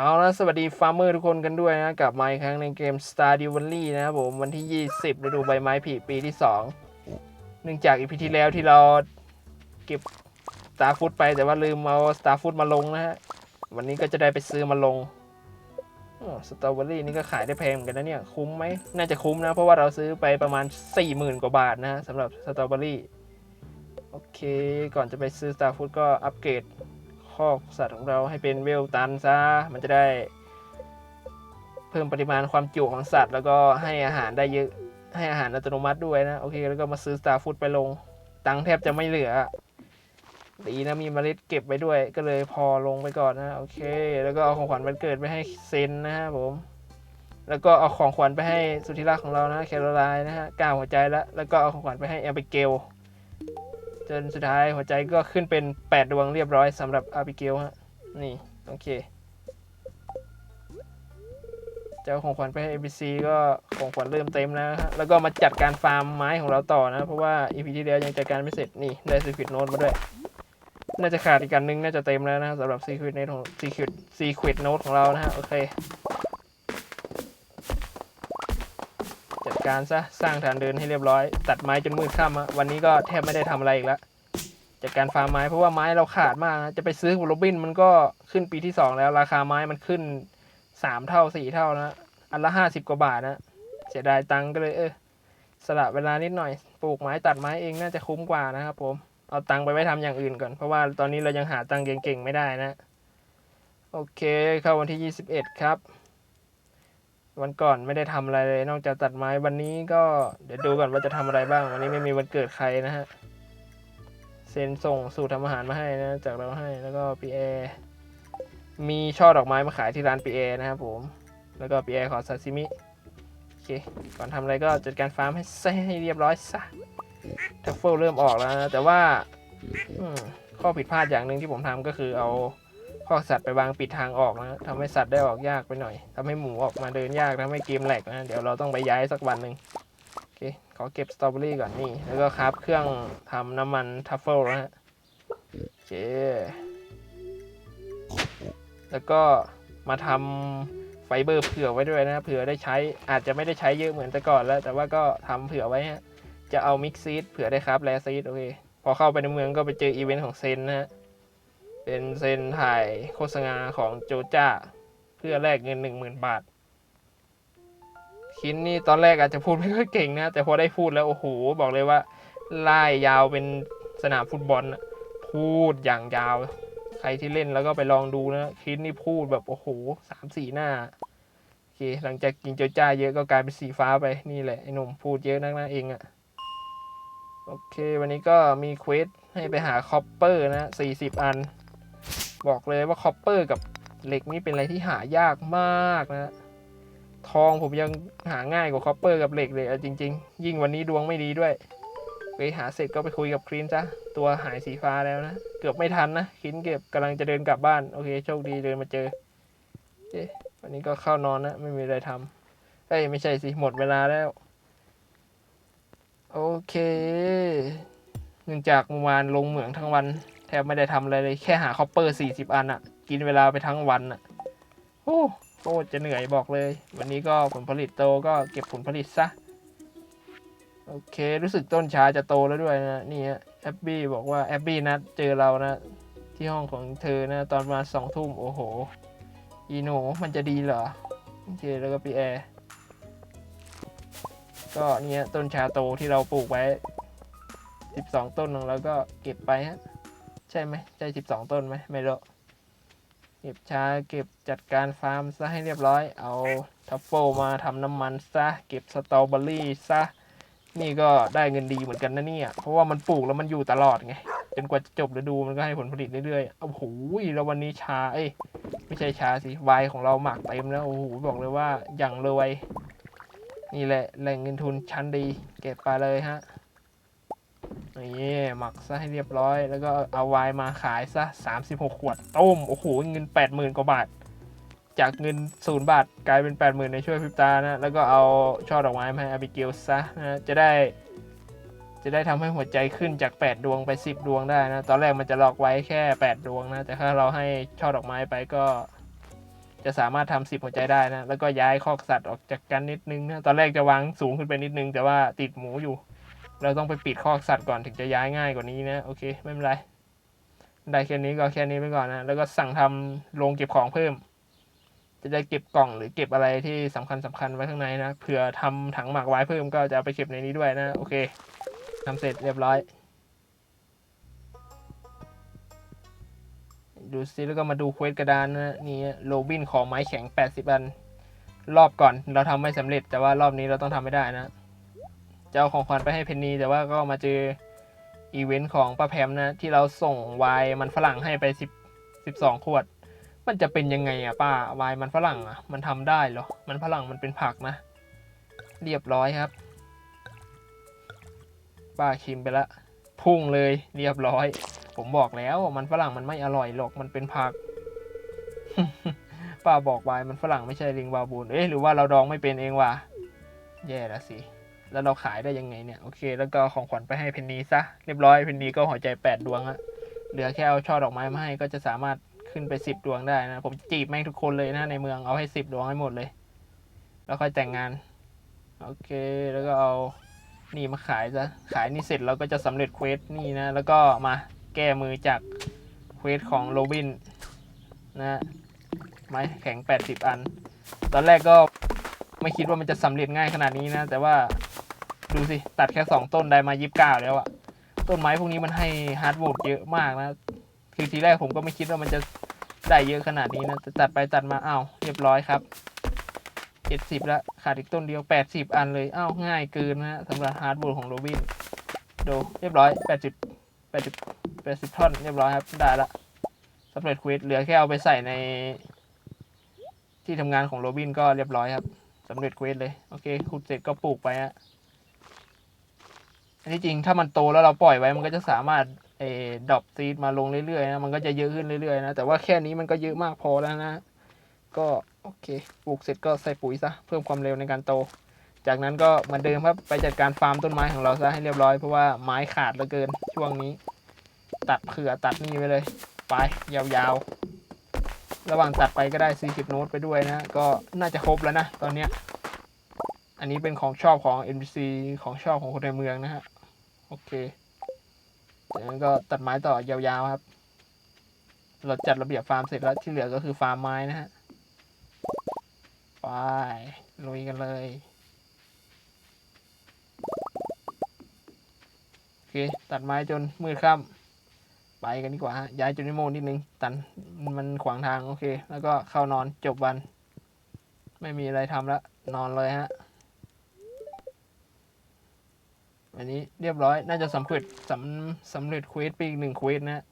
เอาละสวัสดีฟาร์มเมอร์ทุกคนกันด้วยนะกลับมาอีกครั้งในเกม Star d e v a l l y นะครับผมวันที่ 20ฤดูใบไม้ผลิปีที่ 2 เนื่องจากอีพีที่แล้วที่เราเก็บ Star Food ไปแต่ว่าลืมเอา Star Food มาลงนะฮะ วันนี้ก็จะได้ไปซื้อมาลงสตรอเบอรี่นี่ก็ขายได้แพงเหมือนกันนะเนี่ย คุ้มไหมน่าจะคุ้มนะ เพราะว่าเราซื้อไปประมาณ 40,000 กว่าบาทนะสำหรับสตรอเบอรี่โอเค ก่อนจะไปซื้อ Star Food ก็อัปเกรด คอกสัตว์ของเราให้เป็นเวลตันซะมันจะได้ เพิ่มปริมาณความจุของสัตว์ แล้วก็ให้อาหารได้เยอะให้อาหารอัตโนมัติด้วยนะ โอเค แล้วก็มาซื้อ Star Food ไปลง ตังค์แทบจะไม่เหลือดีนะมีเมล็ดเก็บไว้ด้วยก็เลยพอลงไปก่อนนะ โอเค แล้วก็เอาของขวัญวันเกิดไปให้เซนนะฮะผม แล้วก็เอาของขวัญไปให้สุธิรักของเรานะแคโรไลน์นะฮะก้าหัวใจแล้วแล้วก็เอาของขวัญไปให้แอมเบเกล จนสุดท้ายหัวใจก็ขึ้นเป็น 8 ดวงเรียบร้อยสำหรับอาบิเกลฮะ นี่ โอเค เจะเอาของขวัญไปให้ ABC ก็ของขวัญเริ่มเต็มแล้วฮะ แล้วก็มาจัดการฟาร์มไม้ของเราต่อนะ เพราะว่า EP ที่แล้วยังจัดการไม่เสร็จ นี่ ได้ Secret Note มาด้วย น่าจะขาดอีกอันนึง น่าจะเต็มแล้วนะสำหรับ Secret Note ของ Secret Secret Note ของเรานะฮะ โอเค การซะสร้างฐานเดินให้เรียบร้อย ตัดไม้จนมืดค่ำวันนี้ก็แทบไม่ได้ทำอะไรอีกแล้วจัดการฟาร์มไม้เพราะว่าไม้เราขาดมากจะไปซื้อโรบินมันก็ขึ้นปีที่สองแล้วราคาไม้มันขึ้นสามเท่าสี่เท่านะอันละห้าสิบกว่าบาทนะเสียดายตังก็เลยเออสละเวลานิดหน่อยปลูกไม้ตัดไม้เองน่าจะคุ้มกว่านะครับผมเอาตังไปไว้ทำอย่างอื่นก่อนเพราะว่าตอนนี้เรายังหาตังเก่งๆไม่ได้นะ โอเคเข้าวันที่ยี่สิบเอ็ดครับ วันก่อนไม่ได้ทำอะไรเลย นอกจากตัดไม้วันนี้ก็เดี๋ยวดูก่อนว่าจะทำอะไรบ้าง วันนี้ไม่มีวันเกิดใครนะฮะเซนส่งสูตรทำอาหารมาให้นะจากเราให้แล้วก็ปีแอมีช่อดอกไม้มาขายที่ร้านปีแอนะครับผมแล้วก็ปีแอขอซาซิมิโอเคก่อนทำอะไรก็จัดการฟาร์มให้ให้เรียบร้อยซะทัฟเฟิลเริ่มออกแล้วนะแต่ว่าข้อผิดพลาดอย่างหนึ่งที่ผมทำก็คือเอา ข้อสัตว์ไปวางปิดทางออกนะทำให้สัตว์ได้ออกยากไปหน่อยทำให้หมูออกมาเดินยากทำให้เกมแหลกนะ เดี๋ยวเราต้องไปย้ายสักวันหนึ่งโอเคขอเก็บสตรอเบอรี่ก่อนนี่ แล้วก็คราฟเครื่องทำน้ำมันทัฟเฟิลนะฮะโอเคแล้วก็มาทำไฟเบอร์เผื่อไว้ด้วยนะ เผื่อได้ใช้อาจจะไม่ได้ใช้เยอะเหมือนแต่ก่อนแล้ว แต่ว่าก็ทำเผื่อไว้ฮะจะเอามิกซีดเผื่อได้ครับแลซีดโอเคพอเข้าไปในเมืองก็ไปเจออีเวนต์ของเซนนะฮะ เป็นเซนถ่ายโฆษณาของโจจ้า เพื่อแลกเงินหนึ่งหมื่นบาท คินนี่ตอนแรกอาจจะพูดไม่ค่อยเก่งนะ แต่พอได้พูดแล้ว โอ้โห บอกเลยว่าไล่ยาวเป็นสนามฟุตบอลนะพูดอย่างยาว ใครที่เล่นแล้วก็ไปลองดูนะคินนี่พูดแบบโอ้โหสามสี่หน้าโอเคหลังจากกินโจจ้าเยอะก็กลายเป็นสีฟ้าไปนี่แหละไอ้หนุ่มพูดเยอะนักนะเองอะโอเค วันนี้ก็มีเควสให้ไปหาคอปเปอร์นะสี่สิบอัน บอกเลยว่าคอปเปอร์กับเหล็กนี่เป็นอะไรที่หายากมากนะ ทองผมยังหาง่ายกว่าคอปเปอร์กับเหล็กเลยอาจริง ๆ ยิ่งวันนี้ดวงไม่ดีด้วย ไปหาเสร็จก็ไปคุยกับครีนซะตัวหายสีฟ้าแล้วนะ เกือบไม่ทันนะครีนเก็บกำลังจะเดินกลับบ้าน โอเคโชคดีเดินมาเจอเอ๊ะวันนี้ก็เข้านอนนะ ไม่มีอะไรทำเอ้ยไม่ใช่สิ หมดเวลาแล้ว โอเคเนื่องจากเมื่อวานลงเหมืองทั้งวัน แทบไม่ได้ทำอะไรเลย แค่หาคอปเปอร์สี่สิบอันอะกินเวลาไปทั้งวันอะโอ้โคตรจะเหนื่อยบอกเลย วันนี้ก็ผลผลิตโตก็เก็บผลผลิตซะ โอเค รู้สึกต้นชาจะโตแล้วด้วยนะ นี่ฮะแอบบี้บอกว่าแอบบี้นัดเจอเรานะ ที่ห้องของเธอนะ ตอนประมาณสองทุ่มโอ้โห อีโหนมันจะดีเหรอ โอเค แล้วก็ปีแอร์ก็เนี่ยต้นชาโตที่เราปลูกไว้สิบสองต้นของเราก็เก็บไปฮะ ใช่ไหมใช่สิบสองต้นไหมไม่รู้เก็บชาเก็บจัดการฟาร์มซะให้เรียบร้อย เอาทัฟเฟิลมาทำน้ำมันซะ เก็บสตรอเบอรี่ซะ นี่ก็ได้เงินดีเหมือนกันนะเนี่ย เพราะว่ามันปลูกแล้วมันอยู่ตลอดไง จนกว่าจะจบฤดูมันก็ให้ผลผลิตเรื่อยๆ โอ้โหแล้ววันนี้ชา เอ้ย ไม่ใช่ชาสิ ไวน์ของเราหมักเต็มแล้ว โอ้โห บอกเลยว่าอย่างรวย นี่แหละแหล่งเงินทุนชั้นดี เก็บไปเลยฮะ นี่หมักซะให้เรียบร้อย แล้วก็เอาไวน์มาขายซะ 36 ขวด ต้ม โอ้โห เงิน 80,000 กว่าบาท จากเงินศูนย์บาท กลายเป็น 80,000 ในช่วยพิบตานะ แล้วก็เอาช่อดอกไม้มาให้อาบิเกลซะนะ จะได้ จะได้ทำให้หัวใจขึ้นจาก 8 ดวงไป 10 ดวงได้นะ ตอนแรกมันจะล็อกไว้แค่ 8 ดวงนะ แต่ถ้าเราให้ช่อดอกไม้ไปก็จะสามารถทำสิบหัวใจได้นะ แล้วก็ย้ายคอกสัตว์ออกจากกันนิดนึงนะ ตอนแรกจะวางสูงขึ้นไปนิดนึง แต่ว่าติดหมูอยู่ เราต้องไปปิดคอกสัตว์ก่อนถึงจะย้ายง่ายกว่านี้นะโอเคไม่เป็นไรได้แค่นี้ก็แค่นี้ไปก่อนนะ แล้วก็สั่งทำโรงเก็บของเพิ่ม จะได้เก็บกล่องหรือเก็บอะไรที่สำคัญสำคัญไว้ข้างในนะเผื่อทำถังหมักไว้เพิ่มก็จะเอาไปเก็บในนี้ด้วยนะโอเคทำเสร็จเรียบร้อย ดูซิแล้วก็มาดูเควสกระดานนะนี่โรบินของไม้แข็ง 80 อัน รอบก่อนเราทำไม่สำเร็จแต่ว่ารอบนี้เราต้องทำไม่ได้นะ จะเอาของขวัญไปให้เพนนีแต่ว่าก็มาเจออีเวนต์ของป้าแพมนะที่เราส่งไวน์มันฝรั่งให้ไป10 12ขวด มันจะเป็นยังไงอะป้าไวน์มันฝรั่งอะมันทำได้เหรอ มันฝรั่งมันเป็นผักนะ เรียบร้อยครับ ป้าชิมไปละ พุ่งเลยเรียบร้อย ผมบอกแล้วมันฝรั่งมันไม่อร่อยหรอกมันเป็นผัก ป้าบอกไว้มันฝรั่งไม่ใช่ลิงบาบูนเอ๊ะหรือว่าเราดองไม่เป็นเองวะแย่ละสิ แล้วเราขายได้ยังไงเนี่ย โอเค แล้วก็ของขวัญไปให้เพนนีซะ เรียบร้อยเพนนีก็หัวใจแปดดวงอะเหลือแค่เอาช่อดอกไม้มาให้ก็จะสามารถขึ้นไปสิบดวงได้นะ ผมจีบแม่งทุกคนเลยนะในเมืองเอาให้สิบดวงให้หมดเลย แล้วค่อยแต่งงาน โอเค แล้วก็เอานี่มาขายซะ ขายนี่เสร็จเราก็จะสำเร็จเควสนี่นะ แล้วก็มาแก้มือจากเควสของโรบินนะไม้แข็ง 80 อัน ตอนแรกก็ไม่คิดว่ามันจะสำเร็จง่ายขนาดนี้นะ แต่ว่า ดูสิ ตัดแค่2ต้นได้มา29แล้วอะต้นไม้พวกนี้มันให้ฮาร์ดวูดเยอะมากนะ คือทีแรกผมก็ไม่คิดว่ามันจะได้เยอะขนาดนี้นะแต่ตัดไปตัดมาอ้าวเรียบร้อยครับ70แล้วขาดอีกต้นเดียว80อันเลยอ้าวง่ายเกินนะสำหรับฮาร์ดวูดของโรบินดูเรียบร้อย80 80 80ท่อนเรียบร้อยครับได้ละสำเร็จควสเหลือแค่เอาไปใส่ใน ที่ทำงานของโรบินก็เรียบร้อยครับสำเร็จเควสเลย โอเคขุดเสร็จก็ปลูกไปฮะ อันที่จริงถ้ามันโตแล้วเราปล่อยไว้มันก็จะสามารถเอดรอปซีดมาลงเรื่อยๆนะมันก็จะเยอะขึ้นเรื่อยๆนะแต่ว่าแค่นี้มันก็เยอะมากพอแล้วนะ ก็โอเคปลูกเสร็จก็ใส่ปุ๋ยซะเพิ่มความเร็วในการโต จากนั้นก็เหมือนเดิมครับไปจัดการฟาร์มต้นไม้ของเราซะให้เรียบร้อยเพราะว่าไม้ขาดเหลือเกินช่วงนี้ ตัดเผื่อตัดนี่ไปเลย ไปยาวๆ ระหว่างตัดไปก็ได้40โน้ตไปด้วยนะ ก็น่าจะครบแล้วนะตอนเนี้ย อันนี้เป็นของชอบของ NPC ของชอบของคนในเมืองนะฮะ โอเคจากนั้นก็ตัดไม้ต่อยาวๆครับ เราจัดระเบียบฟาร์มเสร็จแล้วที่เหลือก็คือฟาร์มไม้นะฮะ ไปลุยกันเลยโอเค ตัดไม้จนมืดค่ำไปกันดีกว่าฮะ ย้ายจุดนิโมนิดนึง ตันมันขวางทาง โอเค แล้วก็เข้านอนจบวัน ไม่มีอะไรทำแล้ว นอนเลยฮะ อันนี้เรียบร้อยน่าจะสำเร็จสำสำเร็จเควสไปอีกหนึ่งเควสนะ